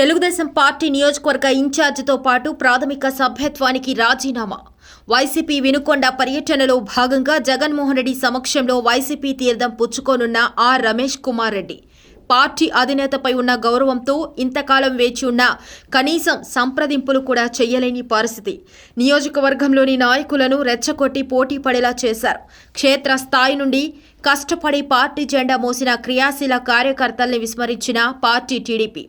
Telugu Desam party నియోజకవర్గ ఇన్ఛార్జితో పాటు ప్రాథమిక సభ్యత్వానికి రాజీనామా. వైసీపీ వినుకొండ పర్యటనలో భాగంగా జగన్మోహన్ రెడ్డి సమక్షంలో వైసీపీ తీర్థం పుచ్చుకోనున్న ఆర్ రమేష్ కుమార్ రెడ్డి. పార్టీ అధినేతపై ఉన్న గౌరవంతో ఇంతకాలం వేచి ఉన్న కనీసం సంప్రదింపులు కూడా చేయలేని పరిస్థితి. నియోజకవర్గంలోని నాయకులను రెచ్చగొట్టి పోటీ పడేలా చేశారు. క్షేత్ర స్థాయి నుండి కష్టపడి పార్టీ జెండా మోసిన క్రియాశీల కార్యకర్తల్ని విస్మరించిన పార్టీ టీడీపీ.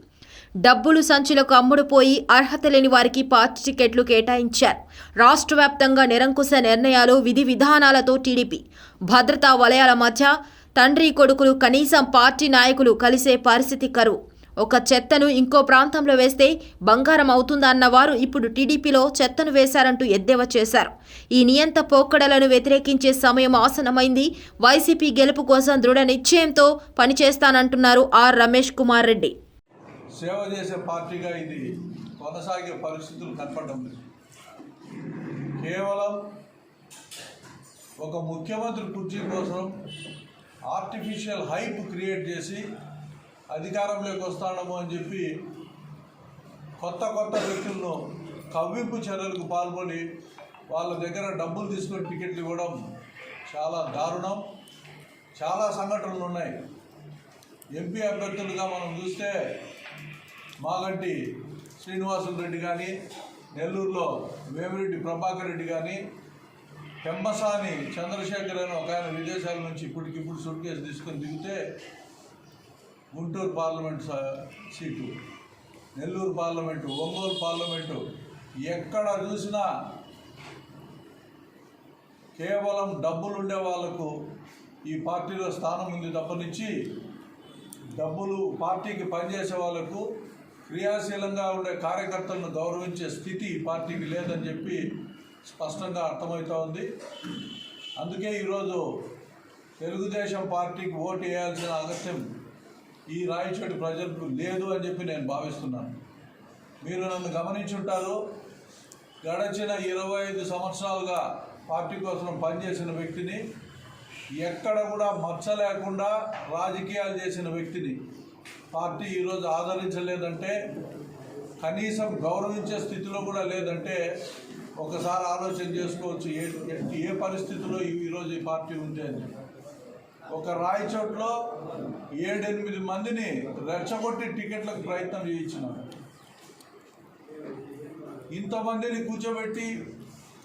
డబ్బులు సంచులకు అమ్ముడుపోయి అర్హత లేని వారికి పార్టీ టికెట్లు కేటాయించారు. రాష్ట్ర వ్యాప్తంగా నిరంకుశ నిర్ణయాలు విధి విధానాలతో టీడీపీ. భద్రతా వలయాల మధ్య తండ్రి కొడుకులు కనీసం పార్టీ నాయకులు కలిసే పరిస్థితి కరువు. ఒక చెత్తను ఇంకో ప్రాంతంలో వేస్తే బంగారం అవుతుందన్న వారు ఇప్పుడు టీడీపీలో చెత్తను వేశారంటూ ఎద్దేవా చేశారు. ఈ నియంత పోకడలను వ్యతిరేకించే సమయం ఆసనమైంది వైసీపీ గెలుపు కోసం దృఢ నిశ్చయంతో పనిచేస్తానంటున్నారు ఆర్. రమేష్ కుమార్ రెడ్డి. సేవ చేసే పార్టీగా ఇది కొనసాగే పరిస్థితులు కనపడడం లేదు. కేవలం ఒక ముఖ్యమంత్రి కుర్చీ కోసం ఆర్టిఫిషియల్ హైప్ క్రియేట్ చేసి అధికారంలోకి వస్తాడము అని చెప్పి కొత్త కొత్త వ్యక్తులను కవ్వింపు చర్యలకు పాల్గొని వాళ్ళ దగ్గర డబ్బులు తీసుకొని టికెట్లు ఇవ్వడం చాలా దారుణం. చాలా సంఘటనలు ఉన్నాయి. ఎంపీ అభ్యర్థులుగా మనం చూస్తే మాగంటి శ్రీనివాసులు రెడ్డి కానీ నెల్లూరులో వేమిరెడ్డి ప్రభాకర్ రెడ్డి కానీ పెంబసాని చంద్రశేఖర్ అని ఒక ఆయన విదేశాల నుంచి ఇప్పటికిప్పుడు సూట్ కేసు తీసుకొని దిగితే గుంటూరు పార్లమెంట్ స- seat. Nellore parliament Ongole parliament ఎక్కడ చూసినా కేవలం డబ్బులు ఉండే వాళ్ళకు ఈ పార్టీలో స్థానం ఉంది తప్పనిచ్చి డబ్బులు పార్టీకి పనిచేసే వాళ్ళకు క్రియాశీలంగా ఉండే కార్యకర్తలను గౌరవించే స్థితి పార్టీకి లేదని చెప్పి స్పష్టంగా అర్థమవుతా ఉంది. అందుకే ఈరోజు తెలుగుదేశం పార్టీకి ఓటు వేయాల్సిన అగత్యం ఈ రాయచోటి ప్రజలకు లేదు అని చెప్పి నేను భావిస్తున్నాను. మీరు నన్ను గమనించుంటారు గడచిన ఇరవై ఐదు సంవత్సరాలుగా పార్టీ కోసం పనిచేసిన వ్యక్తిని ఎక్కడ కూడా మచ్చ లేకుండా రాజకీయాలు చేసిన వ్యక్తిని పార్టీ ఈరోజు ఆదరించలేదంటే కనీసం గౌరవించే స్థితిలో కూడా లేదంటే ఒకసారి ఆలోచన చేసుకోవచ్చు. ఏ ఏ పరిస్థితిలో ఈ- ఈరోజు ఈ పార్టీ ఉంది అని. ఒక రాయచోట్లో ఏడెనిమిది మందిని రెచ్చగొట్టి టికెట్లకు ప్రయత్నం చేయించినారు. ఇంతమందిని కూర్చోబెట్టి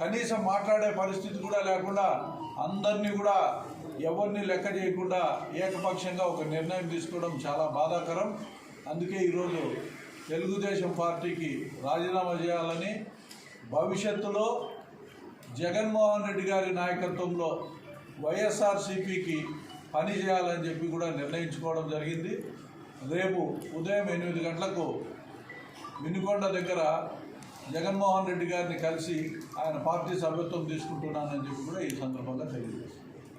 కనీసం మాట్లాడే పరిస్థితి కూడా లేకుండా అందరినీ కూడా ఎవరిని లెక్క చేయకుండా ఏకపక్షంగా ఒక నిర్ణయం తీసుకోవడం చాలా బాధాకరం. అందుకే ఈరోజు తెలుగుదేశం పార్టీకి రాజీనామా చేయాలని భవిష్యత్తులో జగన్మోహన్ రెడ్డి గారి నాయకత్వంలో వైఎస్ఆర్సీపీకి పని చేయాలని చెప్పి కూడా నిర్ణయించుకోవడం జరిగింది. రేపు ఉదయం ఎనిమిది గంటలకు మినుకొండ దగ్గర జగన్మోహన్ రెడ్డి గారిని కలిసి ఆయన పార్టీ సభ్యత్వం తీసుకుంటున్నానని చెప్పి కూడా ఈ సందర్భంగా తెలియజేస్తాను